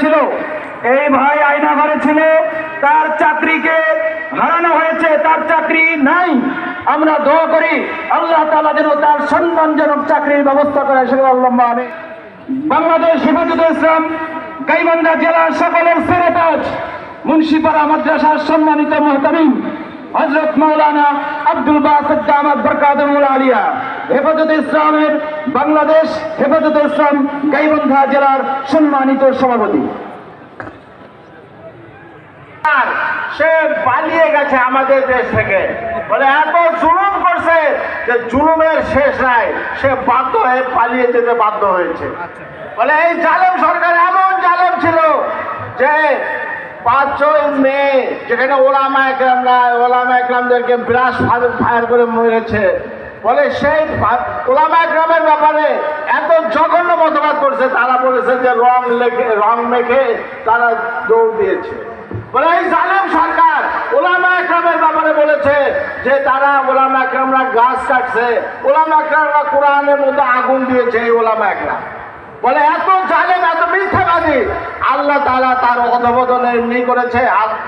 ছিল। এই ভাই আয়না ঘরে ছিল, তার চাকরিকে হারানো হয়েছে, তার চাকরি নাই। আমরা দোয়া করি, আল্লাহ তালা যেন তার সম্মানজনক চাকরির ব্যবস্থা করে সেগুলো আল্লাহ আমি। বাংলাদেশ হেফাজত ইসলাম, গাইবান্ধা জেলার সকলের সেরেতাজ মুন্সিপাড়া মাদ্রাসার সম্মানিত মহতামিম হজরত মৌলানা আব্দুল বাসেদ দামাদ বরকাদুল আলিয়া, হেফাজত ইসলামের বাংলাদেশ, হেফাজত ইসলাম গাইবান্ধা জেলার সম্মানিত সভাপতি। সে পালিয়ে গেছে আমাদের দেশ থেকে। বলে, এত জুলুম করছে যে জুলুমের শেষ নাই। সে বাধ্য হয়ে পালিয়ে যেতে বাধ্য হয়েছে। বলে, এই জালেম সরকার এমন জালেম ছিল যে পাঁচই মে যেখানে ওলামা একরামরা, ওলামা একরামদেরকে ব্রাশ ফায়ার করে মেরেছে। বলে সেই ওলামা একরামের ব্যাপারে এত জঘন্য মতবাদ করছে, তারা বলেছে যে রং লেখে, রং মেখে তারা দৌড় দিয়েছে। বলে এই জালেম সরকার ওলামা একরামের ব্যাপারে বলেছে যে তারা ওলামা একরামরা গাছ কাটছে, ওলামা একরামরা কোরআনের মধ্যে আগুন দিয়েছে এই ওলামা একরাম। বলে এত জালেম, এত মিথ্যাবাদী আল্লাহ তাআলা তার অধবোধনে এমনি করেছে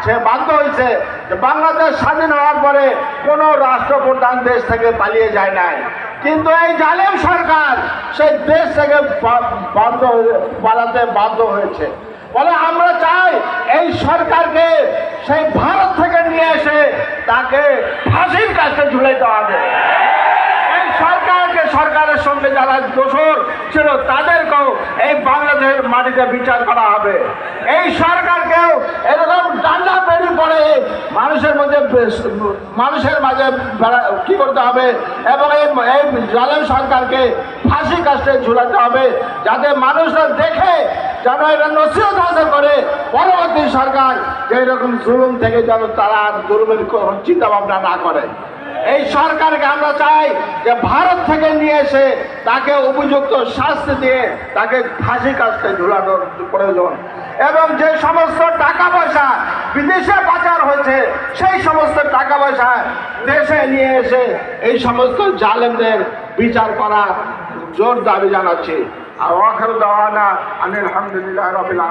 সে বাধ্য হয়েছে যে বাংলাদেশ স্বাধীন হওয়ার পরে কোনো রাষ্ট্রপ্রধান দেশ থেকে পালিয়ে যায় নাই। কিন্তু এই জালেম সরকার সেই দেশ থেকে বাধ্য পালাতে বাধ্য হয়েছে। বলে আমরা চাই এই সরকারকে সেই ভারত থেকে নিয়ে এসে তাকে ফাঁসির কাছে হবে। এই সরকারকে সরকারের সঙ্গে যারা দোষর ছিল, তাদেরকেও এই বাংলাদেশের মাটিতে বিচার করা হবে। এই সরকারকেও এরকম ডান্ডা বেরিয়ে পড়ে মানুষের মধ্যে মানুষের মাঝে কি করতে হবে এবং এই জালেম সরকারকে ফাঁসি কাস্টে ঝুলাতে হবে, যাতে মানুষরা দেখে যেন এটা নসিহত হাসিল করে। পরবর্তী সরকার যে এরকম জুলুম থেকে যেন তারা আর জুলুমের চিন্তা ভাবনা না করে। এই সরকারকে আমরা চাই যে ভারত থেকে নিয়ে এসে তাকে উপযুক্ত শাস্তি দিয়ে তাকে ফাঁসি কাজতে ঝুলানোর প্রয়োজন। এবং যে সমস্ত টাকা পয়সা বিদেশে পাচার হয়েছে, সেই সমস্ত টাকা পয়সা দেশে নিয়ে এসে এই সমস্ত জালেমদের বিচার করা জোর দাবি জানাচ্ছি। আর ওয়াখার দাওয়ানা আমি আলহামদুলিল্লাহ রবিল